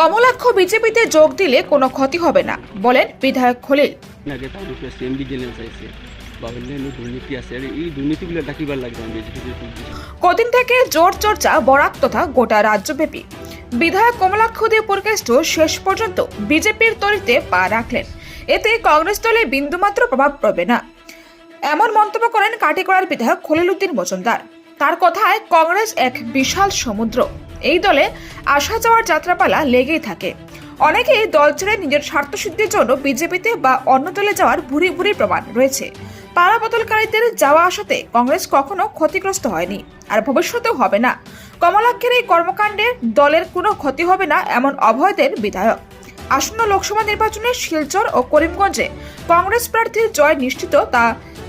কমলাক্ষ বিজেপিতে যোগ দিলে কোনো ক্ষতি হবে না বলেন বিধায়ক খলিল। আগে তার উপরে সেম ভিজিলেন্স বা অন্যান্য দুর্নীতি আছে এই দুর্নীতিগুলো ডাকিবার লাগবে বিজেপিতে কদিন থেকে জোর চর্চা বরাক তথা গোটা রাজ্যব্যাপী। বিধায়ক কমলাক্ষ দে পুরকেষ্ট শেষ পর্যন্ত বিজেপির তরিতে পা রাখলেন। এতে কংগ্রেস দলে বিন্দুমাত্র প্রভাব পড়বে না। এমন মন্তব্য করেন কাটিগড়ার বিধায়ক খলিল উদ্দিন মজুমদার। তার কথায় কংগ্রেস এক বিশাল সমুদ্র। এই দলে আসা যাওয়ার যাত্রাপালা লেগেই থাকে। অনেকেই দল ছেড়ে নিজের স্বার্থসিদ্ধির জন্য বিজেপিতে বা অন্য দলে যাওয়ার ভুরি ভুরি প্রমাণ রয়েছে। পাড়া বদলকারীদের যাওয়া আসাতে কংগ্রেস কখনো ক্ষতিগ্রস্ত হয়নি, আর ভবিষ্যতেও হবে না। কমলাক্ষের এই কর্মকাণ্ডে দলের কোনো ক্ষতি হবে না এমন অভয় দেন বিধায়ক। আসন্ন লোকসভা নির্বাচনে শিলচর ও করিমগঞ্জে কংগ্রেস প্রার্থীর জয় নিশ্চিত তা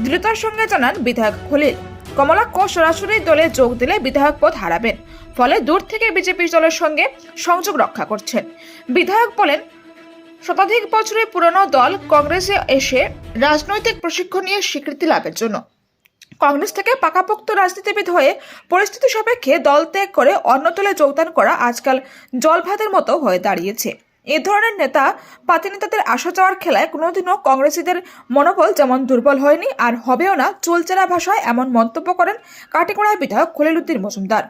দৃঢ়তার সঙ্গে জানান বিধায়ক খলিল। কমলাক্ষ সরাসরি দলে যোগ দিলে বিধায়ক পদ হারাবেন। ফলে দূর থেকে বিজেপি দলের সঙ্গে সংযোগ রক্ষা করছেন। বিধায়ক বলেন, শতাধিক বছরের পুরনো দল কংগ্রেসে এসে রাজনৈতিক প্রশিক্ষণ নিয়ে স্বীকৃতি লাভের জন্য। কংগ্রেস থেকে পাকাপোক্ত রাজনীতিবিদ হয়ে পরিস্থিতি সাপেক্ষে দল ত্যাগ করে অন্য দলে যোগদান করা আজকাল জলভাতের মতো হয়ে দাঁড়িয়েছে। এ ধরনের নেতা পাতিনেতাদের আসা যাওয়ার খেলায় কোনোদিনও কংগ্রেসীদের মনোবল যেমন দুর্বল হয়নি, আর হবেও না চলচেরা ভাষায় এমন মন্তব্য করেন কাটিগোড়ায় বিধায়ক খলিল উদ্দিন মজুমদার।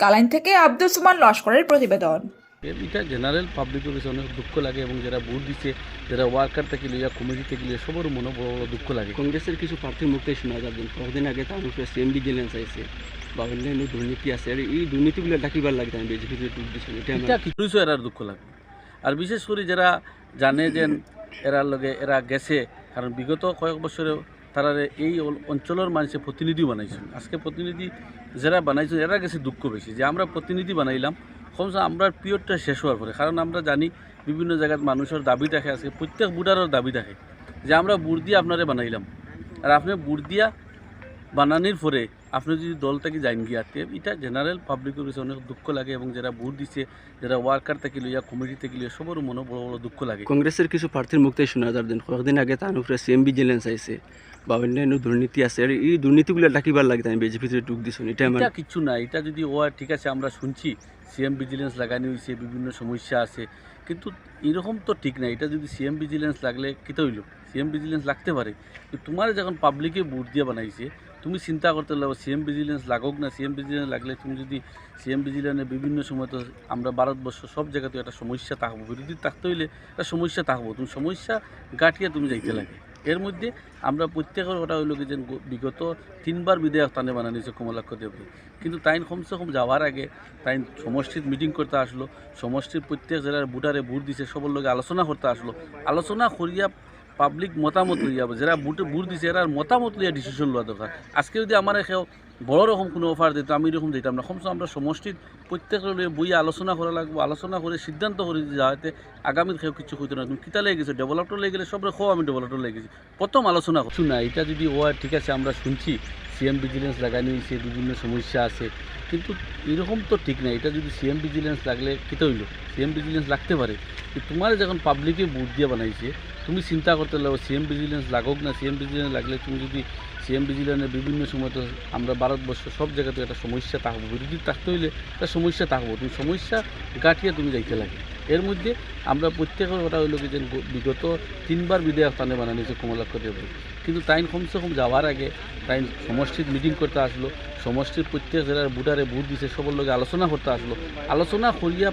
কালাইন থেকে আব্দুল সুমান লস্করের প্রতিবেদন। এটা জেনারেল পাবলিকের কাছে অনেক দুঃখ লাগে এবং যারা ভোট দিচ্ছে যারা ওয়ার্কার থেকে লিয়া কমিটি থেকে লিয়া সবার মনে বড় বড় দুঃখ লাগে। কংগ্রেসের কিছু প্রার্থীর মুখে শোনা যাবেন কদিন আগে তার উপরে সেম ভিজিলেন্স আছে বা অন্যান্য দুর্নীতি আছে। আর এই দুর্নীতিগুলো ডাকিবার লাগবে আমি বিজেপিতে যোগ দিচ্ছি এটা কিছু এরার দুঃখ লাগে। আর বিশেষ করে যারা জানে যে এরার লগে এরা গেছে কারণ বিগত কয়েক বছরে তারা এই অঞ্চলের মানুষে প্রতিনিধি বানাইছেন। আজকে প্রতিনিধি যারা বানাইছেন এরা গেছে দুঃখ বেশি। যে আমরা প্রতিনিধি বানাইলাম কমসে কম আমরা পিরিয়ডটা শেষ হওয়ার পরে, কারণ আমরা জানি বিভিন্ন জায়গায় মানুষের দাবি থাকে আজকে, প্রত্যেক বুটারের দাবি থাকে, যে আমরা বুট দিয়ে আপনারে বানাইলাম। আর আপনি বুট দিয়া বানানির পরে আপনি যদি দল থেকে যাইন গিয়াতে এটা জেনারেল পাবলিকের কাছে অনেক দুঃখ লাগে এবং যারা ভোট দিচ্ছে যারা ওয়ার্কার থেকে লইয়া কমিটি থেকে লইয়া সবার মনে বড় বড় দুঃখ লাগে। কংগ্রেসের কিছু প্রার্থীর মুখে শোনা যার দিন। কয়েকদিন আগে তার উপরে সেম ভিজিলেন্স আছে বা অন্যান্য দুর্নীতি আছে, এই দুর্নীতিগুলো ডাকিবার লাগবে আমি বিজেপিতে যোগ দিচ্ছি এটা আমার কিছু না, এটা যদি ও, ঠিক আছে, আমরা শুনছি সিএম ভিজিলেন্স লাগানি হয়েছে বিভিন্ন সমস্যা আছে, কিন্তু এরকম তো ঠিক না, এটা যদি সিএম ভিজিলেন্স লাগলে কিতে হইল? সিএম ভিজিলেন্স লাগতে পারে তোমার যখন পাবলিকে ভোট দিয়ে বানাইছে, তুমি চিন্তা করতে লাগো সিএম ভিজিলেন্স লাগুক না সিএম ভিজিলেন্স লাগলে তুমি যদি সিএম ভিজিলেন্সের বিভিন্ন সময় তো আমরা ভারতবর্ষ সব জায়গাতে একটা সমস্যা থাকব, বিরোধী থাকতে হইলে একটা সমস্যা থাকব, তুমি সমস্যা গাঁটিয়ে তুমি যাইতে লাগে। এর মধ্যে আমরা প্রত্যেকের কথা হইল কি যে বিগত তিনবার বিধায়ক তানে বানানিছে কমলাক্ষ দেবী কিন্তু তাইন কমসে কম যাওয়ার আগে তাই সমষ্টির মিটিং করতে আসলো, সমষ্টির প্রত্যেক জেলার বুটারে ভোট দিছে, সবার লোক আলোচনা করতে আসলো। আলোচনা করিয়া পাবলিক মতামত লইয়া, যারা বুটে ভোট দিছে এরা মতামত লইয়া ডিসিশন লওয়া দরকার। আজকে যদি আমার কেউ বড় রকম কোনো অফার দিত, আমি এরকম দিতাম না। কমসে আমরা সমষ্টির প্রত্যেকের বইয়ে আলোচনা করা লাগবো, আলোচনা করে সিদ্ধান্ত করে যাতে আগামীর কেউ কিছু হইতো না তুমি কিতা লেগে গেছে ডেভেলপটা লেগে গেলে সব রেখো আমি ডেভেলপটা লেগে গেছি প্রথম আলোচনা কিছু না, এটা যদি ও ঠিক আছে, আমরা শুনছি সিএম ভিজিলেন্স লাগানো হয়েছে বিভিন্ন সমস্যা আছে। কিন্তু এরকম তো ঠিক না এটা যদি সিএম ভিজিলেন্স লাগলে কিতে হইল? সিএম ভিজিলেন্স লাগতে পারে। তোমার যখন পাবলিকে বুট দিয়ে বানাইছে, তুমি চিন্তা করতে লাগো সিএম ভিজিলেন্স লাগুক না সিএম ভিজিলেন্স লাগলে তুমি যদি সিএম ভিজিলেন্সের বিভিন্ন সময় তো আমরা ভারতবর্ষ সব জায়গাতে একটা সমস্যা থাকব। বিরোধী থাকতে হইলে একটা সমস্যা থাকব। তুমি সমস্যা গাঁটিয়ে তুমি যাইতে লাগে। এর মধ্যে আমরা প্রত্যেকের কথা হইল কি যে বিগত তিনবার বিধায়ক তানে বানানিছে কমলাক্ষ দেব কিন্তু তাইন কমসে কম যাওয়ার আগে তাই সমষ্টির মিটিং করতে আসলো। সমষ্টির প্রত্যেক জেলার বুটারে ভোট দিছে, সবার লগে আলোচনা করতে আসলো। আলোচনা করিয়া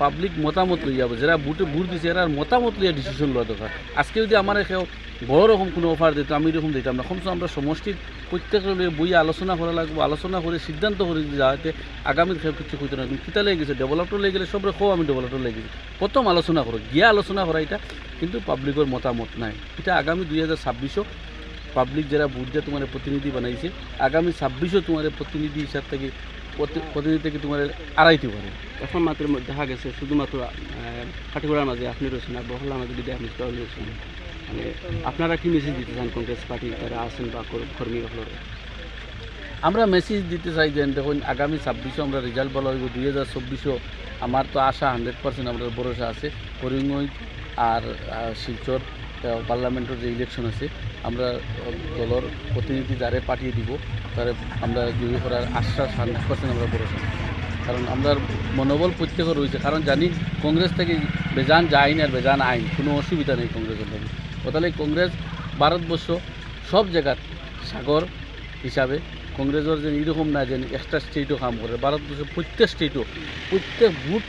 পাবলিক মতামত লইয়া যারা বুটে ভোট দিছে এরার মতামত লইয়া ডিসিশন লওয়া দরকার আজকে যদি আমার কেউ বড় রকম কোনো অফার দিত আমি এরকম দিতাম না। কমসে কম আমরা সমষ্টির প্রত্যেকের লইয়া বইয়ে আলোচনা করা লাগবো, আলোচনা করে সিদ্ধান্ত করে যাতে আগামীর খেয়ে কিছু হইতো না কিতা লেগে গেছে? ডেভেলপটা লেগে গেলে সব রেখো আমি ডেভেলপটা লেগে গেছি। প্রথম আলোচনা করো গিয়া আলোচনা করা এটা, কিন্তু পাবলিকের মতামত নাই। এটা আগামী দুই হাজার ছাব্বিশও পাবলিক যারা ভোট দিয়ে তোমার প্রতিনিধি বানাইছে, আগামী ছাব্বিশও তোমার প্রতিনিধি হিসাব থেকে প্রতি- প্রতিনিধি থেকে তোমার আড়াইতে পারে এখন মাত্র দেখা গেছে শুধুমাত্র কাটিগড়ার মাঝে আপনি রয়েছেন আর বহলার মাঝে বিদায় আপনি রয়েছেন মানে আপনারা কি মেসেজ দিতে চান কংগ্রেস পার্টি যারা আছেন বা কর্মী আপনারা আমরা মেসেজ দিতে চাই যে দেখুন আগামী ছাব্বিশও আমরা রেজাল্ট ভালো হইব দুই হাজার চব্বিশও আমার তো আশা হান্ড্রেড পার্সেন্ট আমরা ভরসা আছে। করিমগঞ্জ আর শিলচর পার্লামেন্টের যে ইলেকশন আছে আমরা দলের প্রতিনিধি যারে পাঠিয়ে দিব, তারে আমরা জয়ী করার আশ্বাস হান্ড্রেড পার্সেন্ট আমরা ভরসা কারণ আমরা মনোবল প্রত্যেকের রয়েছে। কারণ জানি কংগ্রেস থেকে বেজান যায় না আর বেজান আইন, কোনো অসুবিধা নেই কংগ্রেসের লাগে তাহলে কংগ্রেস, ভারতবর্ষ সব জায়গার সাগর হিসাবে কংগ্রেসের যে এরকম না যে এক্সট্রা স্টেটও কাম করে। ভারতবর্ষের প্রত্যেক স্টেটও প্রত্যেক বুথ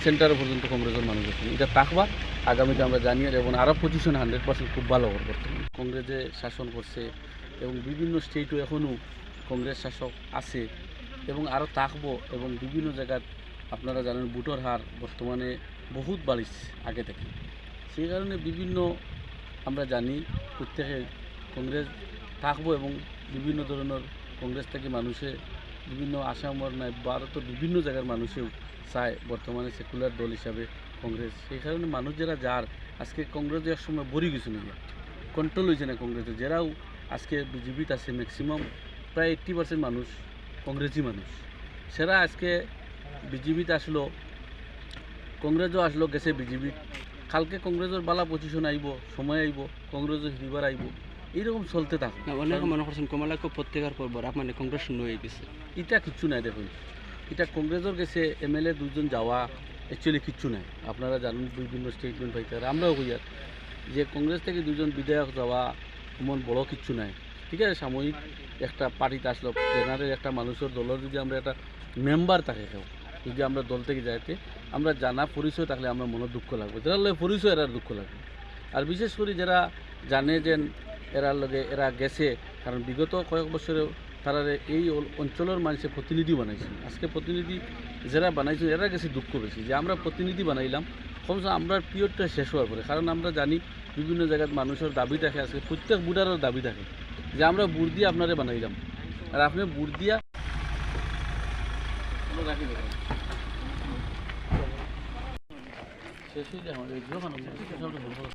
সেন্টার পর্যন্ত কংগ্রেসের মানুষ আছে। এটা থাকবা আগামীতে আমরা জানি আর এবং আরও পজিশন হান্ড্রেড পার্সেন্ট খুব ভালো বর্তমানে। কংগ্রেসে শাসন করছে এবং বিভিন্ন স্টেটও এখনও কংগ্রেস শাসক আছে এবং আরও থাকব এবং বিভিন্ন জায়গায় আপনারা জানেন ভোটার হার বর্তমানে বহুত বাড়িছে আগে থেকে। সেই কারণে বিভিন্ন আমরা জানি প্রত্যেকে কংগ্রেস থাকব এবং বিভিন্ন ধরনের কংগ্রেস থেকে মানুষে বিভিন্ন আসামর নাই ভারতের বিভিন্ন জায়গার মানুষেও চায় বর্তমানে সেকুলার দল হিসাবে কংগ্রেস সেই কারণে মানুষ যারা যার আজকে কংগ্রেস এক সময় বরি গেছে না কন্ট্রোল হয়েছে না কংগ্রেসে। যারাও আজকে বিজেপিতে আছে ম্যাক্সিমাম প্রায় এইট্টি পার্সেন্ট মানুষ কংগ্রেসি মানুষ। সেরা আজকে বিজেপিতে আসলো কংগ্রেসও আসলো গেছে বিজেপি। কালকে কংগ্রেসের বালা পজিশন আইব সময় আইব কংগ্রেসও হিরিবার আইব। এইরকম চলতে থাকবে না অনেকে মনে করছেন কমলাক্ষ প্রত্যেকের পর বরাক মানে কংগ্রেস শূন্য হয়ে গেছে। এটা কিচ্ছু নাই দেখুন। এটা কংগ্রেসের গেছে এম এল এ দুজন যাওয়া অ্যাকচুয়ালি কিচ্ছু নাই। আপনারা জানুন বিভিন্ন স্টেটমেন্ট পাইতে আমরাও কইয়ার যে কংগ্রেস থেকে দুজন বিধায়ক যাওয়া এমন বড় কিচ্ছু নাই। ঠিক আছে, সাময়িক একটা পার্টিতে আসলো জেনারেল একটা মানুষের দলের যদি আমরা একটা মেম্বার থাকে কেউ, যদি আমরা দল থেকে যাইতে, আমরা জানা পরিচয় থাকলে আমরা মনে দুঃখ লাগবে। যারা লগে পরিচয় এরার দুঃখ লাগবে। আর বিশেষ করে যারা জানে যে এরার লগে এরা গেছে, কারণ বিগত কয়েক বছরে তারা এই অঞ্চলের মানুষের প্রতিনিধি বানাইছে। আজকে প্রতিনিধি যারা বানাইছে, এরা গেছে দুঃখ বেশি যে আমরা প্রতিনিধি বানাইলাম। কমসে কম আমরা পিরিয়ডটা শেষ হওয়ার পরে, কারণ আমরা জানি বিভিন্ন জায়গায় মানুষের দাবি থাকে, আজকে প্রত্যেক বুড়ারও দাবি থাকে যে আমরা বুড় দিয়ে আপনারে বানাইলাম। আর আপনি বুড় দিয়া শেষ হয়ে যায়, আমাদের